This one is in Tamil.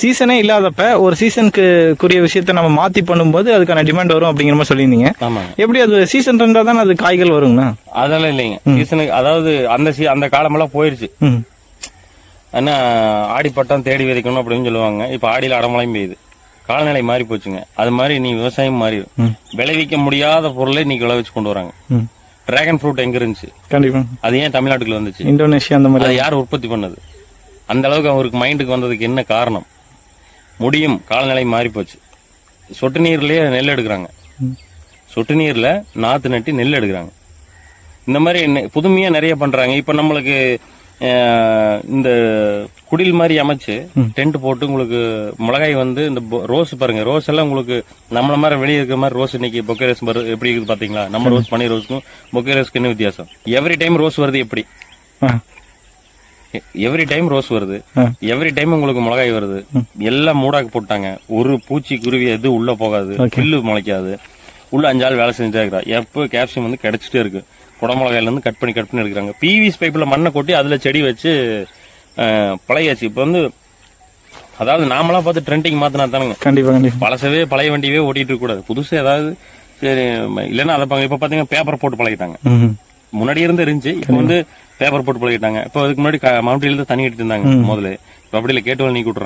சீசனே இல்லாதப்ப ஒரு சீசனுக்கு குறிய விஷயத்த நம்ம மாத்தி பண்ணும்போது அதுக்கான டிமாண்ட் வரும் அப்படிங்கிற மாதிரி சொல்லியிருந்தீங்க. எப்படி அது சீசன் ரெண்டா தானே அது காய்கள் வருங்கண்ணா அதெல்லாம் இல்லைங்க. சீசனுக்கு அதாவது அந்த அந்த காலமெல்லாம் போயிருச்சு. ஆனா ஆடிப்பட்டம் தேடி விதைக்கணும் அப்படின்னு சொல்லுவாங்க. இப்ப ஆடியில அடமழையும் பெய்யுது. காலநிலை மாறி போச்சுங்க. அது மாதிரி நீ விவசாயம் மாறி விளைவிக்க முடியாத பொருளை இன்னைக்கு விளைவிச்சு கொண்டு வராங்க. டிராகன் ஃப்ரூட் எங்க இருந்துச்சு? கண்டிப்பா. அது ஏன் தமிழ்நாட்டுக்குள்ள வந்துச்சு? இந்தோனேஷியா அந்த மாதிரி யார் உற்பத்தி பண்ணது? அந்த அளவுக்கு அவருக்கு மைண்டுக்கு வந்ததுக்கு என்ன காரணம்? முடியும். காலநிலை மாறி போச்சு சொட்டு நீர்லயே நெல் எடுக்கிறாங்க. சொட்டு நீர்ல நாத்து நட்டி நெல் எடுக்கிறாங்க. இந்த மாதிரி புதுமையா நிறைய பண்றாங்க. இப்ப நம்மளுக்கு இந்த குடில் மாதிரி அமைச்சு டென்ட் போட்டு உங்களுக்கு மிளகாய் வந்து இந்த ரோஸ் பாருங்க. ரோஸ் எல்லாம் உங்களுக்கு நம்மள மாதிரி வெளியே இருக்கிற மாதிரி ரோஸ் இன்னைக்கு பொக்கே ரோஸ் எப்படி இருக்குது பாத்தீங்களா? நம்ம ரோஸ் பனீர் ரோஸ்க்கும் பொக்கே ரோஸ்க்கு என்ன வித்தியாசம்? எவ்ரி டைம் ரோஸ் வருது எப்படி? எவ்ரி டைம் ரோஸ் வருது. எவ்ரி டைம் உங்களுக்கு மிளகாய் வருது. எல்லாம் மூடாக்கு போட்டாங்க. ஒரு பூச்சி குருவி எது உள்ள போகாது. புல்லு முளைக்காது. உள்ள அஞ்சாள் வேலை செஞ்சுட்டே இருக்கிறா எப்போ கேப்சியம் வந்து கிடைச்சிட்டே இருக்கு. குடமிளகாயில இருந்து கட் பண்ணி கட் பண்ணி எடுக்கிறாங்க. பிவிஸ் பைப்ல மண்ணை கொட்டி அதுல செடி வச்சு அஹ், பழகியாச்சு இப்போ வந்து அதாவது நாமளாம் பார்த்து ட்ரெண்டிங் மாத்தினா தானுங்க. கண்டிப்பா பழசவே பழைய வண்டியவே ஓட்டிட்டு இருக்க கூடாது புதுசு ஏதாவது சரி இல்லைன்னா அதை பாங்க- இப்ப பாத்தீங்கன்னா பேப்பர் போட்டு பழகிட்டாங்க. முன்னாடி இருந்து இருந்துச்சு. இப்போ வந்து பேப்பர் போட்டு பழகிட்டாங்க. இப்போ அதுக்கு முன்னாடி மவுண்டில இருந்து தண்ணி எடுத்து இருந்தாங்க முதல்ல இப்போ அப்படி இல்லை கேட்டு நீக்கி விட்டுறாங்க